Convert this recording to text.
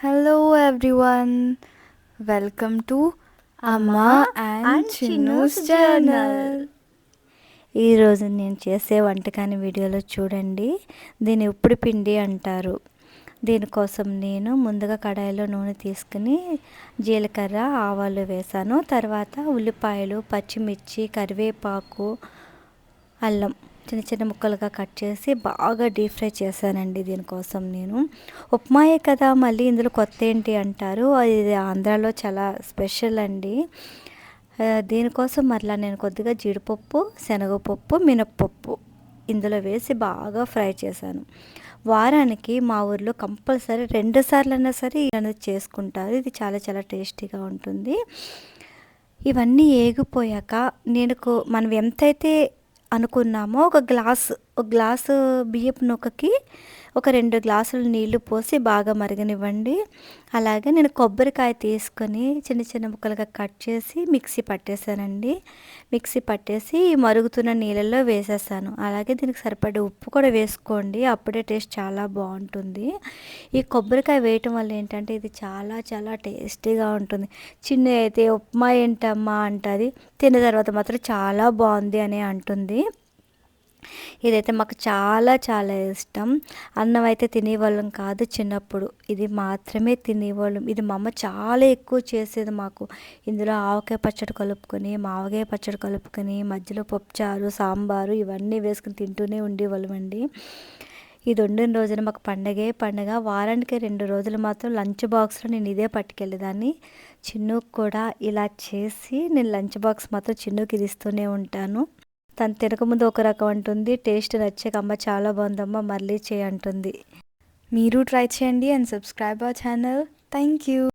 Hello everyone welcome to Amma and Chinnu's journal ఈరోజు నేను చేసే వంటకాన్ని వీడియోలో చూడండి. దీన్ని ఉప్పుడు పిండి అంటారు. దీనికోసం నేను ముందుగా కడాయిలో నూనె తీసుకుని జీలకర్ర ఆవాలు వేసాను. తర్వాత ఉల్లిపాయలు పచ్చిమిర్చి కరివేపాకు అల్లం. చిన్న చిన్న ముక్కలుగా కట్ చేసి బాగా డీప్ ఫ్రై చేశానండి దీనికోసం నేను. ఉప్మాయే కదా మళ్ళీ ఇందులో కొత్త ఏంటి అంటారు? ఇది ఆంధ్రాలో చాలా స్పెషల్ అండి. దీనికోసం మరలా నేను కొద్దిగా జీడిపప్పు శనగపప్పు మినప్పప్పు ఇందులో వేసి బాగా ఫ్రై చేశాను. వారానికి మా ఊర్లో కంపల్సరీ రెండు సార్లు అయినా సరే అనేది చేసుకుంటారు. ఇది చాలా చాలా టేస్టీగా ఉంటుంది. ఇవన్నీ ఏగిపోయాక నేను మనం ఎంతైతే అనుకున్నామో ఒక గ్లాస్. ఒక గ్లాసు బియ్యపు నూకకి ఒక రెండు గ్లాసులు నీళ్ళు పోసి బాగా మరగనివ్వండి. అలాగే నేను కొబ్బరికాయ తీసుకొని చిన్న చిన్న ముక్కలుగా కట్ చేసి మిక్సీ పట్టేశానండి. మిక్సీ పట్టేసి మరుగుతున్న నీళ్ళల్లో వేసేసాను. అలాగే దీనికి సరిపడే ఉప్పు కూడా వేసుకోండి. అప్పుడే టేస్ట్ చాలా బాగుంటుంది. ఈ కొబ్బరికాయ వేయటం వల్ల ఏంటంటే ఇది చాలా చాలా టేస్టీగా ఉంటుంది. చిన్న అయితే ఉప్మా ఏంటమ్మా అంటుంది. తిన్న తర్వాత మాత్రం చాలా బాగుంది అని అంటుంది. ఇదైతే మాకు చాలా చాలా ఇష్టం. అన్నం అయితే తినేవాళ్ళం కాదు చిన్నప్పుడు. ఇది మాత్రమే తినేవాళ్ళం. ఇది మా అమ్మ చాలా ఎక్కువ చేసేది మాకు. ఇందులో ఆవకాయ పచ్చడి కలుపుకొని మావకాయ పచ్చడి కలుపుకొని మధ్యలో పప్పుచారు సాంబారు ఇవన్నీ వేసుకుని తింటూనే ఉండేవాళ్ళం అండి. ఇది వండిన రోజున మాకు పండగే పండగ. వారానికి రెండు రోజులు మాత్రం లంచ్ బాక్స్లో నేను ఇదే పట్టుకెళ్ళేదాన్ని. చిన్నుకు కూడా ఇలా చేసి నేను లంచ్ బాక్స్ మాత్రం చిన్నుకి ఇది ఇస్తూనే ఉంటాను. తను తినకముందు ఒక రకం అంటుంది. టేస్ట్ నచ్చాక అమ్మ చాలా బాగుందమ్మా మళ్ళీ చేయంటుంది మీరు ట్రై చేయండి and subscribe our channel. Thank you.